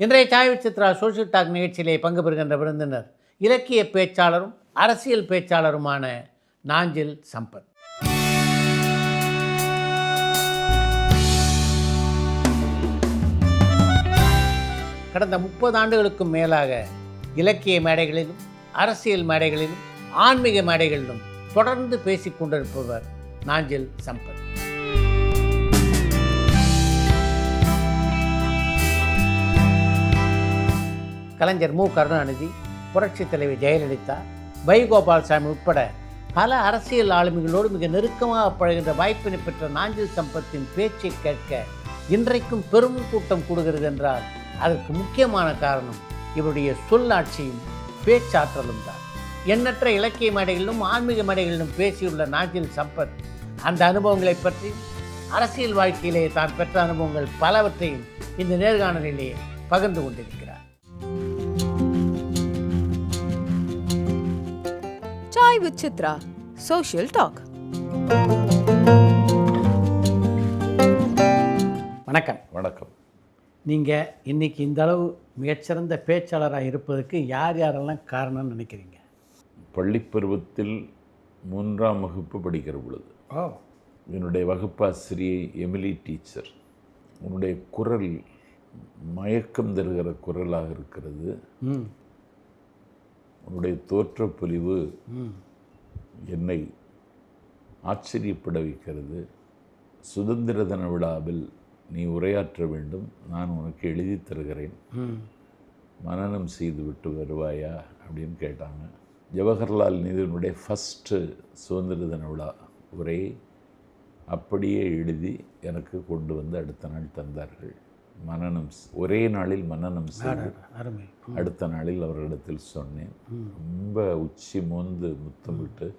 இன்றைய Sai Chitra social talk நிகழ்ச்சியிலே பங்கு பெறுகின்ற விருந்தினர் இலக்கிய பேச்சாளரும் அரசியல் பேச்சாளருமான நாஞ்சில் சம்பத். கடந்த முப்பது ஆண்டுகளுக்கும் மேலாக இலக்கிய மேடைகளிலும் அரசியல் மேடைகளிலும் ஆன்மீக மேடைகளிலும் தொடர்ந்து பேசிக் கொண்டிருப்பவர் நாஞ்சில் சம்பத். கலைஞர் மு. கருணாநிதி புரட்சித் தலைவி ஜெயலலிதா வைகோபால்சாமி உட்பட பல அரசியல் ஆளுமைகளோடு மிக நெருக்கமாக பழகின்ற வாய்ப்பினை பெற்ற நாஞ்சில் சம்பத்தின் பேச்சை கேட்க இன்றைக்கும் பெரும் கூட்டம் கூடுகிறது என்றால் அதற்கு முக்கியமான காரணம் இவருடைய சொல்லாட்சியும் பேச்சாற்றலும் தான். எண்ணற்ற இலக்கிய மேடைகளிலும் ஆன்மீக மேடைகளிலும் பேசியுள்ள நாஞ்சில் சம்பத் அந்த அனுபவங்களை பற்றி அரசியல் வாழ்க்கையிலே தான் பெற்ற அனுபவங்கள் பலவற்றையும் இந்த நேர்காணலிலே பகிர்ந்து கொண்டிருக்கிறார். Chai with Chitra, Social Talk. வணக்கம். வணக்கம். நீங்கள் இன்னைக்கு இந்த அளவு மிகச்சிறந்த பேச்சாளராக இருப்பதற்கு யார் யாரெல்லாம் காரணம்னு நினைக்கிறீங்க? பள்ளிப் பருவத்தில் மூன்றாம் வகுப்பு படிக்கிற பொழுது ஓ. என்னுடைய வகுப்பாசிரியை எமிலி டீச்சர். உன்னுடைய குரல் மயக்கம் தருகிற குரலாக இருக்கிறது. ம். உன்னுடைய தோற்றப்பொலிவு ம். என்னை ஆச்சரியப்பட வைக்கிறது சுதந்திர தின விழாவில் நீ உரையாற்ற வேண்டும் நான் உனக்கு எழுதி தருகிறேன். ம். மனனம் செய்து விட்டு வருவாயா? அப்படின்னு கேட்டாங்க. ஜவஹர்லால் நேருனுடைய ஃபஸ்ட்டு சுதந்திர தின விழா உரை அப்படியே எழுதி எனக்கு கொண்டு வந்து அடுத்த நாள் தந்தார்கள். மனனம் ஸ்- ஒரே நாளில் மனனம் செய்து அடுத்த நாளில் அவர்களிடத்தில் சொன்னேன். ரொம்ப உச்சி மோந்து முத்தமிட்டு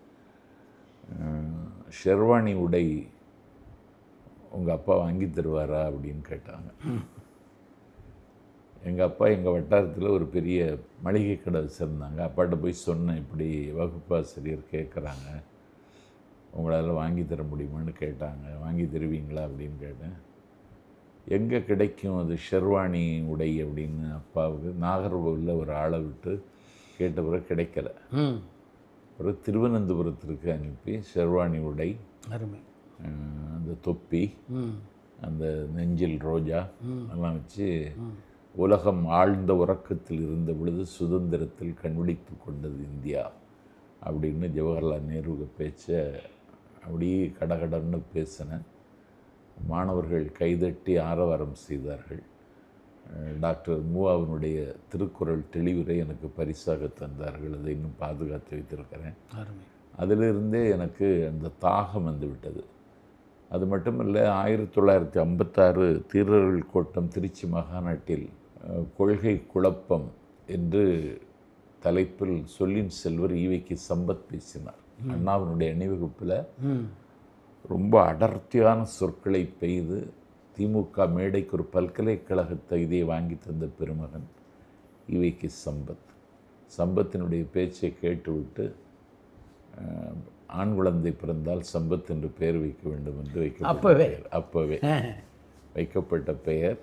ஷெர்வானி உடை உங்கள் அப்பா வாங்கி தருவாரா அப்படின்னு கேட்டாங்க. எங்கள் அப்பா எங்கள் வட்டாரத்தில் ஒரு பெரிய மளிகை கடை வச்சுருந்தாங்க. அப்பாட்ட போய் சொன்னேன் இப்படி வகுப்பாசிரியர் கேட்குறாங்க உங்களால் வாங்கி தர முடியுமான்னு கேட்டாங்க. வாங்கி தருவீங்களா? அப்படின்னு கேட்டேன். எங்கே கிடைக்கும் அது ஷெர்வானி உடை? அப்படின்னு அப்பாவுக்கு நாகர்கோவிலில் ஒரு ஆளை விட்டு கேட்ட பிறகு கிடைக்கல. ம் பிறகு திருவனந்தபுரத்திற்கு அனுப்பி ஷெர்வானி உடை. அருமை. அந்த தொப்பி அந்த நெஞ்சில் ரோஜா எல்லாம் வச்சு உலகம் ஆழ்ந்த உறக்கத்தில் இருந்த பொழுது சுதந்திரத்தில் கண்விழித்து கொண்டது இந்தியா அப்படின்னு ஜவஹர்லால் நேரு பேச்சை அப்படியே கடகடன்னு பேசினேன் மாணவர்கள் கைதட்டி ஆரவாரம் செய்தார்கள். டாக்டர் மூவாவினுடைய திருக்குறள் தெளிவுரை எனக்கு பரிசாக தந்தார்கள். அதை இன்னும் பாதுகாத்து வைத்திருக்கிறேன். அதிலிருந்தே எனக்கு அந்த தாகம் வந்து விட்டது அது மட்டுமல்ல ஆயிரத்தி தொள்ளாயிரத்தி ஐம்பத்தாறு தீரர்கள் கோட்டம் திருச்சி மகாநாட்டில் அஹ், கொள்கை குழப்பம் என்று தலைப்பில் சொல்லின் செல்வர் ஈவைக்கு சம்பத் பேசினார். அண்ணாவினுடைய அணிவகுப்பில் ரொம்ப அடர்த்தியான சொற்களை பெய்து திமுக மேடைக்கு ஒரு பல்கலைக்கழக தகுதியை வாங்கி தந்த பெருமகன் இவைக்கு சம்பத். சம்பத்தினுடைய பேச்சை கேட்டுவிட்டு ஆண் குழந்தை பிறந்தால் சம்பத் என்று பெயர் வைக்க வேண்டும் என்று வைக்கப்பட்ட அப்பவே? பெயர். அப்பவே. வைக்கப்பட்ட பெயர்.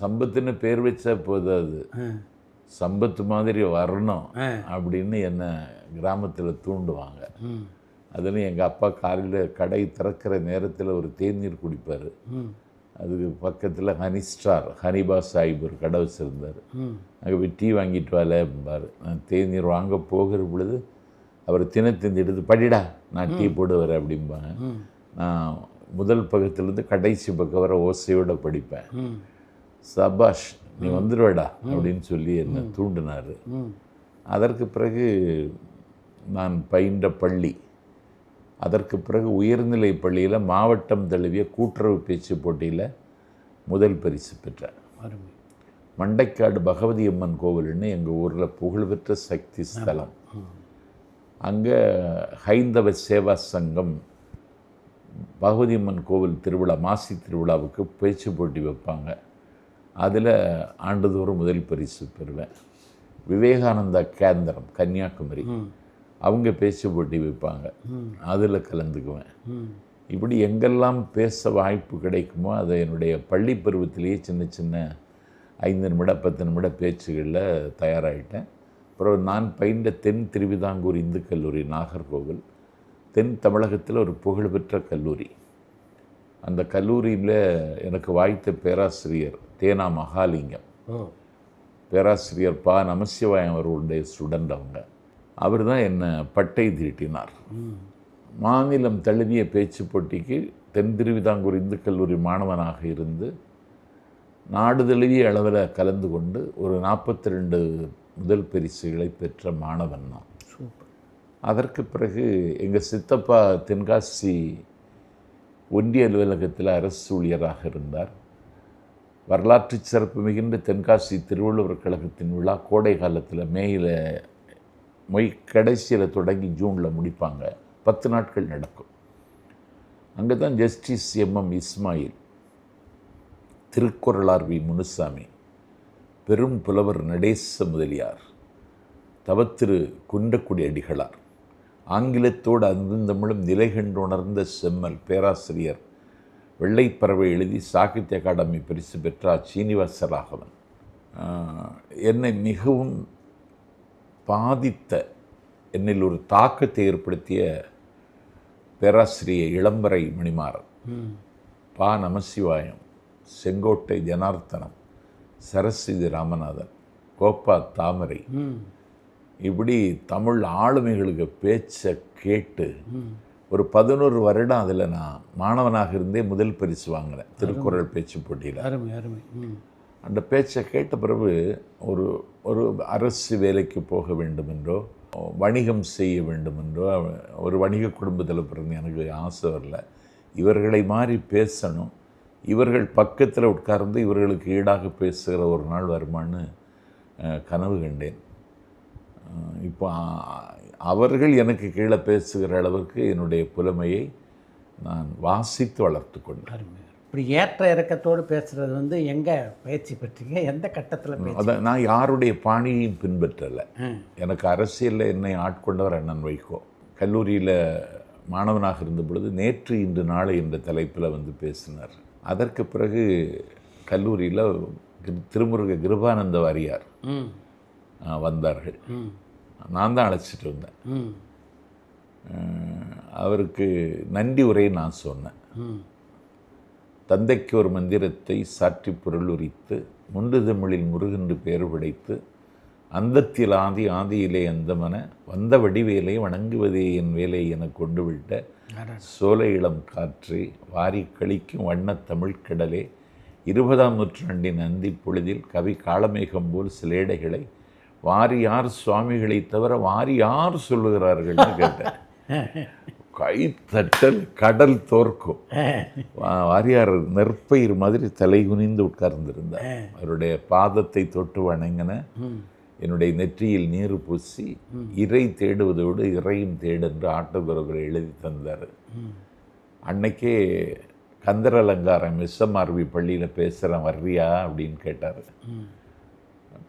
சம்பத்துன்னு பேர் வச்சா போதாது சம்பத்து மாதிரி வரணும். அப்படின்னு என்னை கிராமத்தில் தூண்டுவாங்க. அதுலேயும் எங்கள் அப்பா காலையில் கடை திறக்கிற நேரத்தில் ஒரு தேநீர் குடிப்பார். அதுக்கு பக்கத்தில் ஹனி ஸ்டார் ஹனிபா சாஹிப் ஒரு கடை வச்சுருந்தார். அங்கே போய் டீ வாங்கிட்டு வாலேம்பார் நான் தேநீர் வாங்க போகிற பொழுது அவர் தினத்தந்தி எடுத்து படிடா நான் டீ போட்டு வரேன் அப்படிம்பாங்க. நான் முதல் பக்கத்துலேருந்து கடைசி பக்கம் வர ஓசையோடு படிப்பேன். சபாஷ் நீ வந்துடுவேடா அப்படின்னு சொல்லி என்னை தூண்டினார். அதற்கு பிறகு நான் பயின்ற பள்ளி அதற்கு பிறகு உயர்நிலை பள்ளியில் மாவட்டம் தழுவிய கூட்டுறவு பேச்சு போட்டியில் முதல் பரிசு பெற்றேன் அருமை. மண்டைக்காடு பகவதி அம்மன் கோவில்னு எங்கள் ஊரில் புகழ்பெற்ற சக்தி ஸ்தலம். அங்கே ஹைந்தவ சேவா சங்கம் பகவதி அம்மன் கோவில் திருவிழா மாசி திருவிழாவுக்கு பேச்சு போட்டி வைப்பாங்க. அதில் ஆண்டுதோறும் முதல் பரிசு பெறுவேன். விவேகானந்தா கேந்திரம் கன்னியாகுமரி. அவங்க பேச்சு போட்டி வைப்பாங்க. அதில் கலந்துக்குவேன். இப்படி எங்கெல்லாம் பேச வாய்ப்பு கிடைக்குமோ அதை என்னுடைய பள்ளி பருவத்திலேயே சின்ன சின்ன ஐந்து நிமிட பத்து நிமிட பேச்சுகளில் தயாராகிட்டேன் அப்புறம் நான் பயின்ற தென் திருவிதாங்கூர் இந்து கல்லூரி நாகர்கோவில். தென் தமிழகத்தில் ஒரு புகழ்பெற்ற கல்லூரி. அந்த கல்லூரியில் எனக்கு வாய்த்த பேராசிரியர் தேனா மகாலிங்கம். பேராசிரியர் பா. நமசிவாயம் அவர்களுடைய ஸ்டூடெண்ட் அவங்க. அவர் தான் என்னை பட்டை தீட்டினார் மாநிலம் தழுவிய பேச்சு போட்டிக்கு தென் திருவிதாங்கூர் இந்து கல்லூரி மாணவனாக இருந்து நாடு தழுவிய அளவில் கலந்து கொண்டு ஒரு நாற்பத்தி ரெண்டு முதல் பரிசுகளை பெற்ற மாணவன் நான். சூப்பர். அதற்கு பிறகு எங்கள் சித்தப்பா தென்காசி ஒன்றிய அலுவலகத்தில் அரசு ஊழியராக இருந்தார். வரலாற்று சிறப்பு மிகுந்த தென்காசி திருவள்ளுவர் கழகத்தின் விழா கோடை காலத்தில் மேயில் மொய் கடைசியில் தொடங்கி ஜூனில் முடிப்பாங்க. பத்து நாட்கள் நடக்கும். அங்கே தான் justice MM Ismail Thirukkuralar V Munusamy பெரும் புலவர் நடேச முதலியார் தவத்திரு குன்றக்குடி அடிகளார் ஆங்கிலத்தோடு அந்தந்தமிழும் நிலை கண்டு உணர்ந்த செம்மல் பேராசிரியர் வெள்ளைப்பறவை எழுதி சாகித்ய அகாடமி பரிசு பெற்றார் சீனிவாச ராகவன் என்னை மிகவும் பாதித்த என்னில் ஒரு தாக்கத்தை ஏற்படுத்திய பேராசிரியர் இளம்பரை மணிமாறன். பா. நமசிவாயம் செங்கோட்டை ஜனார்த்தனம் சரஸ்வதி ராமநாதன் கோப்பா தாமரை. இப்படி தமிழ் ஆளுமைகளுக்கு பேச்சை கேட்டு ஒரு பதினோரு வருடம் அதில் நான் மாணவனாக இருந்தே முதல் பரிசு வாங்கினேன். திருக்குறள் பேச்சு போட்டியில். அருமை அருமை. அந்த பேச்சை கேட்ட பிறகு ஒரு ஒரு அரசு வேலைக்கு போக வேண்டும் என்றோ வணிகம் செய்ய வேண்டும் என்றோ ஒரு வணிக குடும்பத்தில் பிறந்து எனக்கு ஆசை வரல. இவர்களை மாதிரி பேசணும். இவர்கள் பக்கத்தில் உட்கார்ந்து இவர்களுக்கு ஈடாக பேசுகிற ஒரு நாள் வருமான்னு கனவு கண்டேன். இப்போ அவர்கள் எனக்கு கீழே பேசுகிற அளவுக்கு என்னுடைய புலமையை நான் வாசித்து வளர்த்து கொண்டேன். இப்படி ஏற்ற இறக்கத்தோடு பேசுகிறது வந்து எங்கே பயிற்சி பெற்றீங்க? எந்த கட்டத்தில் அதான் நான் யாருடைய பாணியையும் பின்பற்றலை. எனக்கு அரசியலில் என்னை ஆட்கொண்டவர் அண்ணன் வைகோ. கல்லூரியில் மாணவனாக இருந்த பொழுது நேற்று இன்று நாளை என்ற தலைப்பில் வந்து பேசினார். அதற்கு பிறகு கல்லூரியில் திருமுருக கிருபானந்த வாரியார் வந்தார்கள். நான் தான் அழைச்சிட்டு அஹ், அவருக்கு நன்றி உரை நான் சொன்னேன். தந்தைக்கு ஒரு மந்திரத்தை சாற்றி பொருள் உரித்து முண்டு தமிழில் முருகென்று பெயர் படைத்து அந்தத்தில் ஆதி ஆதியிலே அந்தமன வந்த வடிவேலை வணங்குவதே என் வேலை என கொண்டு விட்ட. சோலை இளம் காற்றே வாரி கழிக்கும் வண்ணத் தமிழ்க் கடலே இருபதாம் நூற்றாண்டின் அந்தி பொழுதில் கவி காளமேகம் போல் சிலேடைகளை வாரி யார் சுவாமிகளை தவிர வாரி யார் சொல்லுகிறார்கள்னு கேட்டேன் கை தட்டல் கடல் தோற்கும். வாரியார் நெற்பயிர் மாதிரி தலை குனிந்து உட்கார்ந்திருந்தார். அவருடைய பாதத்தை தொட்டு வணங்கின. என்னுடைய நெற்றியில் நீர் பூசி இறை தேடுவதோடு இறையும் தேடென்று ஆட்டோகிராஃபர் எழுதி தந்தார். அன்னைக்கே கந்தர் அலங்காரம் எஸ்எம்ஆர்வி பள்ளியில் பேசுகிறேன் வர்றியா அப்படின்னு கேட்டார்.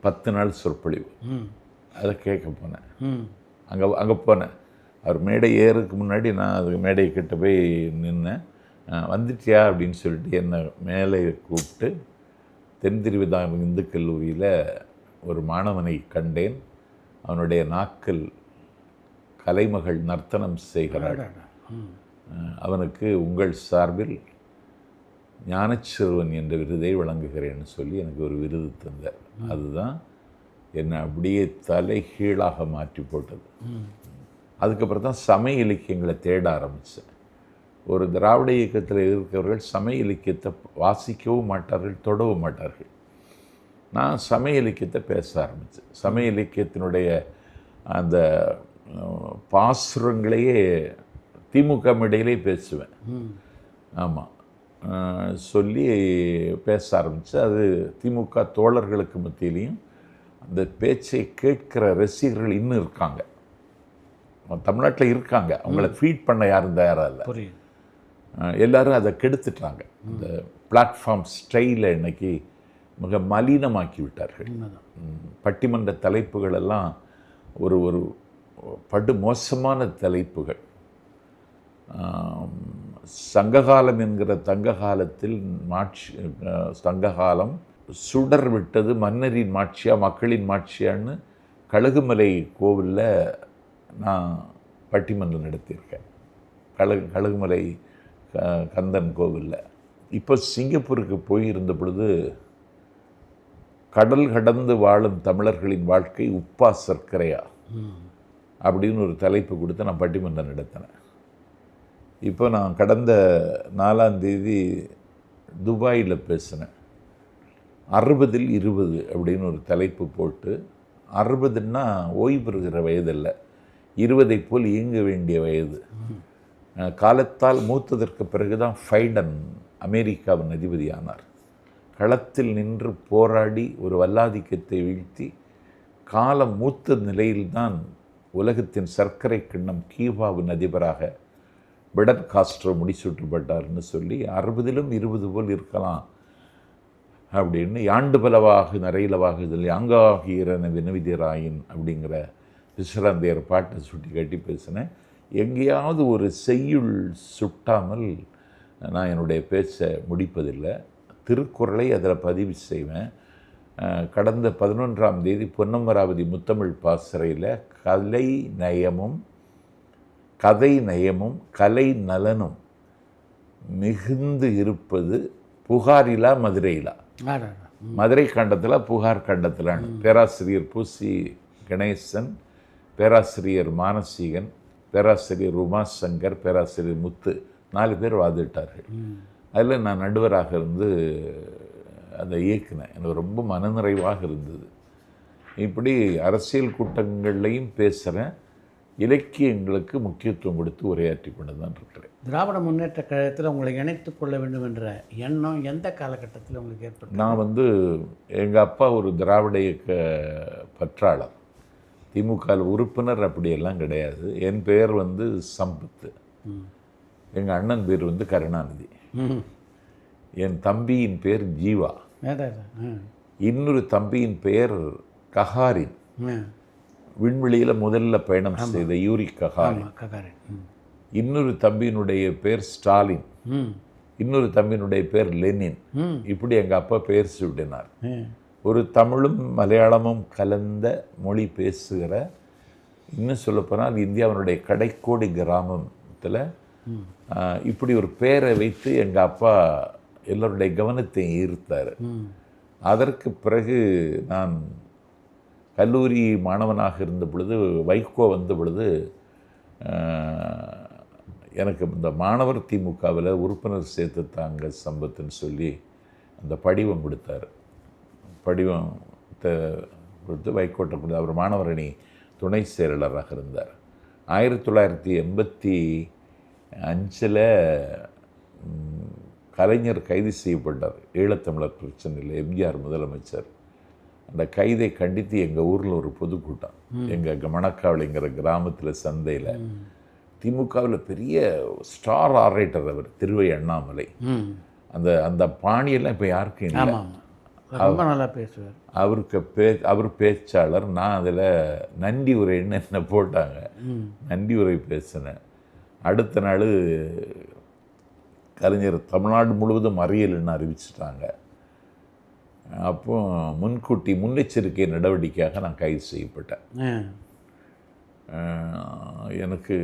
பத்து நாள் சொற்பொழிவு. அதை கேட்க போனேன். அங்கே அங்கே போனேன். அவர் மேடை ஏறுறதுக்கு முன்னாடி நான் அது மேடை கிட்ட போய் நின்னேன். அஹ், வந்துட்டியா? அப்படின்னு சொல்லிட்டு என்னை மேலே கூப்பிட்டு தென் திருவிதாங்க இந்து கல்லூரியில் ஒரு மாணவனை கண்டேன். அவனுடைய நாக்கில் கலைமகள் நர்த்தனம் செய்கிறாள். அவனுக்கு உங்கள் சார்பில் ஞானச்சிறுவன் என்ற விருதை வழங்குகிறேன்னு சொல்லி எனக்கு ஒரு விருது தந்தார். அதுதான் என்னை அப்படியே தலைகீழாக மாற்றி போட்டது. அதுக்கப்புறம் தான் சமய இலக்கியங்களை தேட ஆரம்பித்தேன் ஒரு திராவிட இயக்கத்தில் இருக்கிறவர்கள் சமய இலக்கியத்தை வாசிக்கவும் மாட்டார்கள் தொடவும் மாட்டார்கள். நான் சமய இலக்கியத்தை பேச ஆரம்பித்தேன் சமய இலக்கியத்தினுடைய அந்த பாசுரங்களையே திமுக மேடையிலே பேசுவேன். ஆமாம் சொல்லி பேச ஆரம்பித்து அது திமுக தோழர்களுக்கு மத்தியிலையும் அந்த பேச்சை கேட்கிற ரசிகர்கள் இன்னும் இருக்காங்க. தமிழ்நாட்டில் இருக்காங்க. அவங்கள ஃபீட் பண்ண யாரும் தயாராக இல்லை. எல்லாரும் அதை கெடுத்துட்டாங்க. இந்த பிளாட்ஃபார்ம் ஸ்டைலை இன்னைக்கு மிக மலினமாக்கி விட்டார்கள். பட்டிமன்ற தலைப்புகள் எல்லாம் ஒரு ஒரு படு மோசமான தலைப்புகள். சங்ககாலம் என்கிற தங்க காலத்தில் மாட்சி சங்ககாலம் சுடர் விட்டது மன்னரின் மாட்சியா மக்களின் மாட்சியான்னு கழுகுமலை கோவிலில் நான் பட்டிமன்றம் நடத்தியிருக்கேன். கழகு கழுகுமலை க- கந்தன் கோவிலில். இப்போ சிங்கப்பூருக்கு போயிருந்த பொழுது கடல் கடந்து வாழும் தமிழர்களின் வாழ்க்கை உப்பா சர்க்கரையா? அப்படின்னு ஒரு தலைப்பு கொடுத்து நான் பட்டிமன்றம் நடத்தினேன். இப்போ நான் கடந்த நாலாம் தேதி துபாயில் பேசினேன். அறுபதில் இருபது அப்படின்னு ஒரு தலைப்பு போட்டு அறுபதுன்னா ஓய்வு பெறுகிற வயதில்லை. இருபதை போல் இயங்க வேண்டிய வயது. காலத்தால் மூத்ததற்கு பிறகுதான் ஃபைடன் அமெரிக்காவின் அதிபதியானார். களத்தில் நின்று போராடி ஒரு வல்லாதிக்கத்தை வீழ்த்தி காலம் மூத்த நிலையில்தான் உலகத்தின் சர்க்கரை கிண்ணம் கீவாவின் அதிபராக பிடர் காஸ்ட்ரோ முடிசூட்டப்பட்டார்னு சொல்லி அறுபதிலும் இருபது போல் இருக்கலாம் அப்படின்னு யாண்டு பலவாகு நரையிலவாகுதல் இதில் வினவிதிராயின் அப்படிங்கிற விஸ்வராந்தையர் பாட்டை சுட்டி காட்டி பேசினேன். எங்கேயாவது ஒரு செய்யுள் சுட்டாமல் நான் என்னுடைய பேச்சை முடிப்பதில்லை. திருக்குறளை அதில் பதிவு செய்வேன். கடந்த பதினொன்றாம் தேதி பொன்னமராவதி முத்தமிழ் பாசறையில் கலை நயமும் கதை நயமும் கலை நலனும் மிகுந்து இருப்பது புகாரிலா மதுரையிலா? மதுரை கண்டத்தில் புகார் கண்டத்தில் பேராசிரியர் பூசி கணேசன் பேராசிரியர் மானசீகன் பேராசிரியர் உமாசங்கர் பேராசிரியர் முத்து நாலு பேர் வாதிட்டார்கள் அதில் நான் நடுவராக இருந்து அதை இயக்குனேன். எனக்கு ரொம்ப மனநிறைவாக இருந்தது. இப்படி அரசியல் கூட்டங்கள்லையும் பேசுகிறேன் இலக்கியங்களுக்கு முக்கியத்துவம் கொடுத்து உரையாற்றி கொண்டு தான் இருக்கிறேன். திராவிட முன்னேற்ற கழகத்தில் உங்களை இணைத்துக் கொள்ள வேண்டும் என்ற எண்ணம் எந்த காலகட்டத்தில் உங்களுக்கு ஏற்பட்டது? நான் வந்து எங்கள் அப்பா ஒரு திராவிட இயக்க பற்றாளர். திமுக உறுப்பினர் அப்படியெல்லாம் கிடையாது. என் பெயர் வந்து சம்பத்து. எங்கள் அண்ணன் பேர் வந்து கருணாநிதி. என் தம்பியின் பேர் ஜீவா. இன்னொரு தம்பியின் பெயர் கஹாரின். விண்வெளியில் முதல்ல பயணம் செய்த யூரி கஹாரின். இன்னொரு தம்பியினுடைய பேர் ஸ்டாலின். ம். இன்னொரு தம்பியினுடைய பேர் லெனின். இப்படி எங்கள் அப்பா பெயர் சூட்டினார் ஒரு தமிழும் மலையாளமும் கலந்த மொழி பேசுகிற இன்னும் சொல்லப்போனால் இந்தியாவினுடைய கடைக்கோடி கிராமத்தில் இப்படி ஒரு பேரை வைத்து எங்கள் அப்பா எல்லோருடைய கவனத்தை ஈர்த்தார். அதற்கு பிறகு நான் கல்லூரி மாணவனாக இருந்த பொழுது வைகோ வந்த பொழுது எனக்கு இந்த மாணவர் திமுகவில் உறுப்பினர் சேர்த்து தாங்க சம்பத்துன்னு சொல்லி அந்த படிவம் கொடுத்தாரு. படிவம் த- கொடுத்து வைகோட்டை கொடுத்து அவர் மாணவர் அணி துணை செயலாளராக இருந்தார். ஆயிரத்தி தொள்ளாயிரத்தி எண்பத்தி அஞ்சில் கலைஞர் கைது செய்யப்பட்டார். ஈழத்தமிழர் பிரச்சனையில் எம்ஜிஆர் முதலமைச்சர். அந்த கைதை கண்டித்து எங்கள் ஊரில் ஒரு பொதுக்கூட்டம். எங்கள் மணக்காவளிங்கிற கிராமத்தில் சந்தையில். திமுகவில் பெரிய ஸ்டார் ஆரேட்டர் அவர் திருவை அண்ணாமலை. அந்த அந்த பாணியெல்லாம் இப்போ யாருக்கும் இல்லை. ரொம்ப நல்லா பேசுவார். அவருக்கு பே அவர் பேச்சாளர் நான் அதில் நன்றி உரைன்னு என்ன போட்டாங்க. நன்றி உரை பேசினேன். அடுத்த நாள் கலைஞர் தமிழ்நாடு முழுவதும் அறியல்னு அறிவிச்சிட்டாங்க. அப்போ முன்கூட்டி முன்னெச்சரிக்கை நடவடிக்கையாக நான் கைது செய்யப்பட்டேன். எனக்கு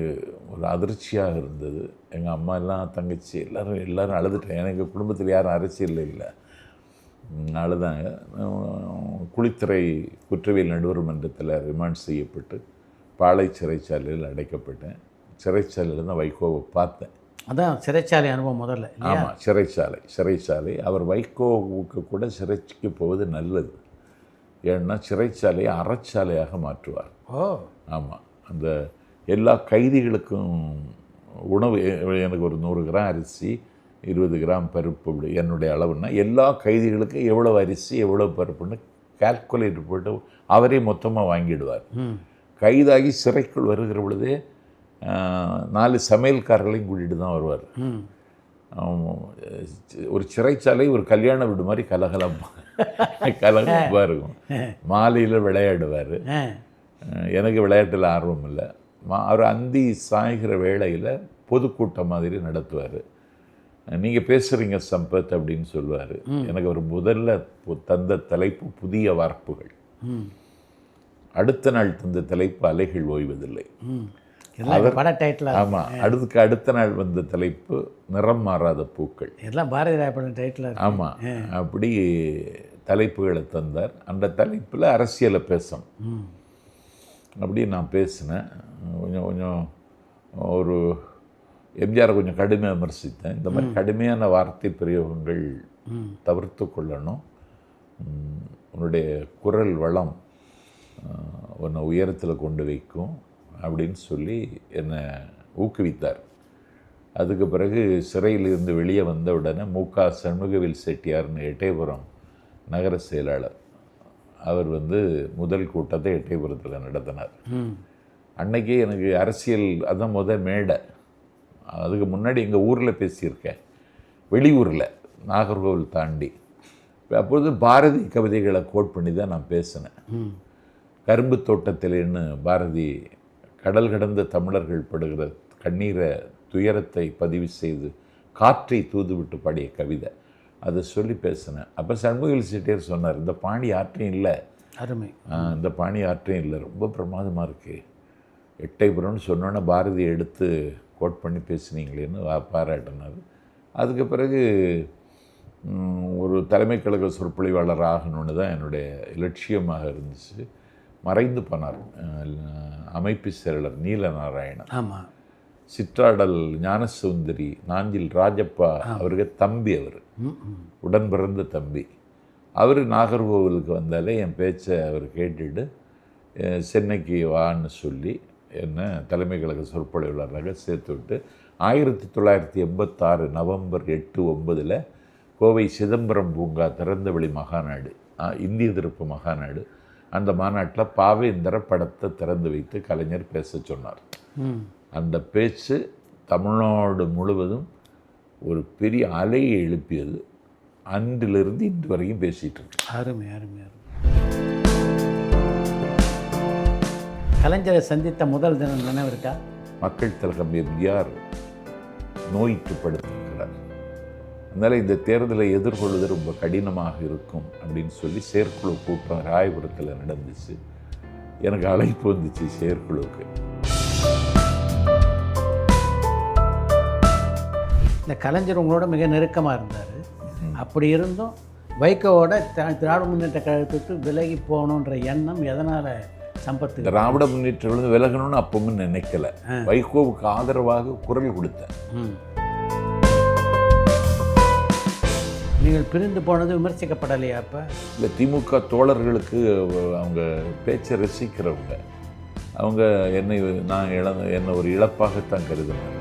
ஒரு அதிர்ச்சியாக இருந்தது. எங்கள் அம்மா எல்லாம் தங்கச்சி எல்லாரும் எல்லாரும் அழுதுட்டேன் எனக்கு குடும்பத்தில் யாரும் அரசியல் இல்லை. அழுதாங்க குளித்துறை குற்றவியல் நடுவர் மன்றத்தில் ரிமாண்ட் செய்யப்பட்டு பாளை சிறைச்சாலையில் அடைக்கப்பட்டேன். சிறைச்சாலையில் தான் வைகோவை பார்த்தேன். அதான் சிறைச்சாலை அனுபவம் முதல்ல ஆமாம் சிறைச்சாலை சிறைச்சாலை. அவர் வைகோவுக்கு கூட சிறைக்கு போவது நல்லது. ஏன்னா சிறைச்சாலையை அறச்சாலையாக மாற்றுவார். ஓ. ஆமாம் அந்த எல்லா கைதிகளுக்கும் உணவு எனக்கு ஒரு நூறு கிராம் அரிசி இருபது கிராம் பருப்பு என்னுடைய அளவுன்னா எல்லா கைதிகளுக்கும் எவ்வளோ அரிசி எவ்வளோ பருப்புன்னு கால்குலேட் போட்டு அவரே மொத்தமாக வாங்கிடுவார். கைதாகி சிறைக்குள் வருகிற பொழுதே நாலு சமையல்காரர்களையும் கூட்டிகிட்டு தான் வருவார். ஒரு சிறைச்சாலை ஒரு கல்யாண வீடு மாதிரி கலகலப்பாக கலகலப்பாக இருக்கும். மாலையில் விளையாடுவார். எனக்கு விளையாட்டில் ஆர்வம் இல்லை. மா அவர் அந்தி சாய்கிற வேளையில் பொதுக்கூட்டம் மாதிரி நடத்துவார். நீங்கள் பேசுகிறீங்க சம்பத் அப்படின்னு சொல்லுவார். எனக்கு அவர் முதல்ல தந்த தலைப்பு புதிய வார்ப்புகள். அடுத்த நாள் தந்த தலைப்பு அலைகள் ஓய்வதில்லை. ஆமாம் அடுத்துக்கு அடுத்த நாள் வந்த தலைப்பு நிறம் மாறாத பூக்கள். எல்லாம் பாரதி ராய் படம் டைட்டிலாக ஆமாம் அப்படி தலைப்புகளை தந்தார். அந்த தலைப்பில் அரசியலை பேசணும் அப்படி நான் பேசினேன். கொஞ்சம் கொஞ்சம் ஒரு எம்ஜிஆரை கொஞ்சம் கடுமையாக விமர்சித்தேன். இந்த மாதிரி கடுமையான வார்த்தை பிரயோகங்கள் தவிர்த்து கொள்ளணும். உன்னுடைய குரல் வளம் உன்னை உயரத்தில் கொண்டு வைக்கும் அப்படின்னு சொல்லி என்னை ஊக்குவித்தார். அதுக்கு பிறகு சிறையிலிருந்து வெளியே வந்த உடனே மு க சண்முகவேல் செட்டியார்னு எட்டயபுரம் நகர செயலாளர் அவர் வந்து முதல் கூட்டத்தை எட்டயபுரத்தில் நடத்தினார். அன்னைக்கே எனக்கு அரசியல் அதான் முத மேடை. அதுக்கு முன்னாடி எங்கள் ஊரில் பேசியிருக்கேன். வெளியூரில் நாகர்கோவில் தாண்டி. அப்பொழுது பாரதி கவிதைகளை கோட் பண்ணி தான் நான் பேசினேன். கரும்பு தோட்டத்திலேன்னு பாரதி கடல் கடந்த தமிழர்கள் படுகிற கண்ணீரை துயரத்தை பதிவு செய்து காற்றை தூதுவிட்டு பாடிய கவிதை. அதை சொல்லி பேசினேன். அப்போ சண்முகல் செட்டியார் சொன்னார் இந்த பாணி யாற்றையும் இல்லை. அருமை. இந்த பாணி ஆற்றையும் இல்லை. ரொம்ப பிரமாதமாக இருக்குது எட்டைபுரம்னு சொன்னோன்னே பாரதி எடுத்து கோட் பண்ணி பேசுனீங்களேன்னு பாராட்டினார். அதுக்கு பிறகு ஒரு தலைமை கழக சொற்பொழிவாளர் ஆகணும்னு தான் என்னுடைய இலட்சியமாக இருந்துச்சு. மறைந்து போனார் அமைப்பு செயலர் நீலநாராயணன். ஆமாம் சிற்றாடல் ஞானசுந்தரி நாஞ்சில் ராஜப்பா அவருக்கு தம்பி அவர். உடன் பிறந்த தம்பி. அவர் நாகர்கோவிலுக்கு வந்தாலே என் பேச்சை அவர் கேட்டுட்டு சென்னைக்கு வான்னு சொல்லி என்ன தலைமை கழக சொற்பொழிவாளராக சேர்த்து விட்டு ஆயிரத்தி தொள்ளாயிரத்தி எண்பத்தாறு நவம்பர் எட்டு ஒன்பதில் கோவை சிதம்பரம் பூங்கா திறந்தவெளி மகாநாடு இந்திய திருப்பு மகாநாடு அந்த மாநாட்டில் பாவேந்தர படத்தை திறந்து வைத்து கலைஞர் பேச சொன்னார். அந்த பேச்சு தமிழ்நாடு முழுவதும் ஒரு பெரிய அலையை எழுப்பியது அன்றிலிருந்து இன்று வரைக்கும் பேசிகிட்டு இருக்கு. அருமை அருமை அருமை. கலைஞரை சந்தித்த முதல் தினம் நினைவு இருக்கா மக்கள் திலகம் எம்ஜிஆர் நோய்க்கு படுத்திருக்கிறார் அதனால் இந்த தேர்தலை எதிர்கொள்வது ரொம்ப கடினமாக இருக்கும் அப்படின்னு சொல்லி செயற்குழு கூட்டம் ராயபுரத்தில் நடந்துச்சு. எனக்கு அழைப்பு வந்துச்சு செயற்குழுவுக்கு. இந்த கலைஞர் உங்களோட மிக நெருக்கமாக இருந்தார். அப்படி இருந்தும் வைகோவோட திராவிட முன்னேற்ற கழகத்துக்கு விலகி போகணுன்ற எண்ணம் எதனால் சம்பத்துக்கு திராவிட முன்னேற்றங்கள் விலகணும்னு அப்பவும் நினைக்கல. வைகோவுக்கு ஆதரவாக குரல் கொடுத்தேன். நீங்கள் பிரிந்து போனது விமர்சிக்கப்படலையா அப்போ? இல்லை திமுக தோழர்களுக்கு அவங்க பேச்சை ரசிக்கிறவங்க. அவங்க என்னை நான் இழந்த என்னை ஒரு இழப்பாகத்தான் கருதினார்